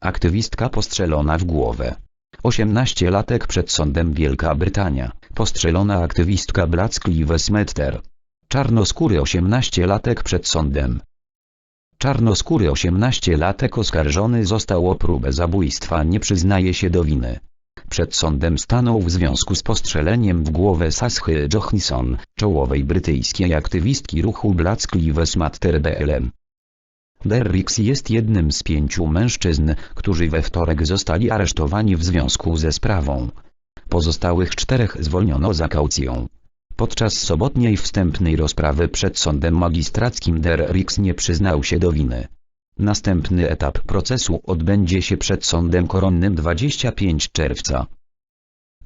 Aktywistka postrzelona w głowę. 18-latek przed sądem Wielka Brytania. Postrzelona aktywistka Black Lives Matter. Czarnoskóry 18-latek przed sądem. Czarnoskóry 18-latek oskarżony został o próbę zabójstwa nie przyznaje się do winy. Przed sądem stanął w związku z postrzeleniem w głowę Saschy Johansson, czołowej brytyjskiej aktywistki ruchu Black Lives Matter BLM. Derricks jest jednym z pięciu mężczyzn, którzy we wtorek zostali aresztowani w związku ze sprawą. Pozostałych czterech zwolniono za kaucją. Podczas sobotniej wstępnej rozprawy przed sądem magistrackim Derricks nie przyznał się do winy. Następny etap procesu odbędzie się przed sądem koronnym 25 czerwca.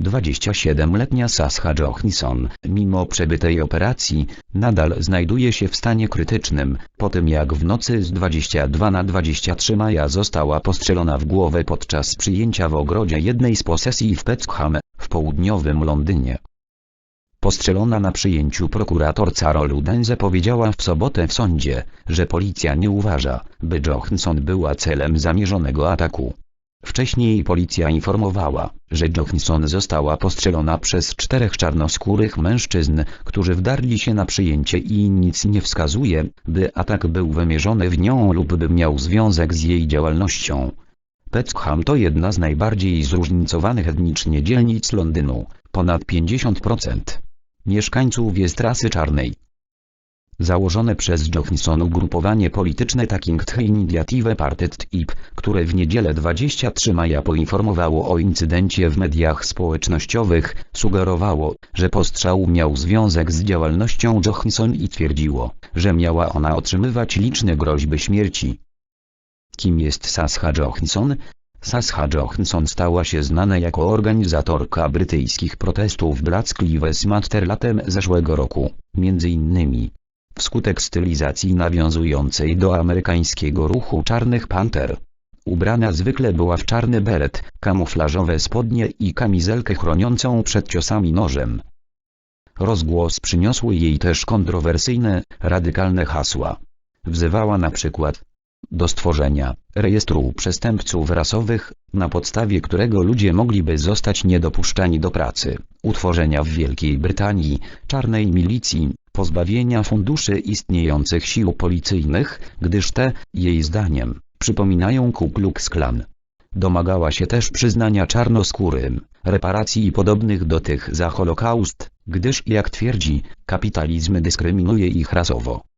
27-letnia Sascha Johansson, mimo przebytej operacji, nadal znajduje się w stanie krytycznym, po tym jak w nocy z 22 na 23 maja została postrzelona w głowę podczas przyjęcia w ogrodzie jednej z posesji w Peckham, w południowym Londynie. Postrzelona na przyjęciu prokurator Carol Udenze powiedziała w sobotę w sądzie, że policja nie uważa, by Johansson była celem zamierzonego ataku. Wcześniej policja informowała, że Johansson została postrzelona przez czterech czarnoskórych mężczyzn, którzy wdarli się na przyjęcie i nic nie wskazuje, by atak był wymierzony w nią lub by miał związek z jej działalnością. Peckham to jedna z najbardziej zróżnicowanych etnicznie dzielnic Londynu, ponad 50% mieszkańców jest rasy czarnej. Założone przez Johansson ugrupowanie polityczne Taking the Initiative Parted IP, które w niedzielę 23 maja poinformowało o incydencie w mediach społecznościowych, sugerowało, że postrzał miał związek z działalnością Johansson i twierdziło, że miała ona otrzymywać liczne groźby śmierci. Kim jest Sascha Johansson? Sascha Johansson stała się znana jako organizatorka brytyjskich protestów Black Lives Matter latem zeszłego roku, między innymi wskutek stylizacji nawiązującej do amerykańskiego ruchu Czarnych Panter. Ubrana zwykle była w czarny beret, kamuflażowe spodnie i kamizelkę chroniącą przed ciosami nożem. Rozgłos przyniosły jej też kontrowersyjne, radykalne hasła. Wzywała na przykład do stworzenia rejestru przestępców rasowych, na podstawie którego ludzie mogliby zostać niedopuszczani do pracy, utworzenia w Wielkiej Brytanii czarnej milicji, pozbawienia funduszy istniejących sił policyjnych, gdyż te, jej zdaniem, przypominają Ku Klux Klan. Domagała się też przyznania czarnoskórym, reparacji podobnych do tych za Holokaust, gdyż jak twierdzi, kapitalizm dyskryminuje ich rasowo.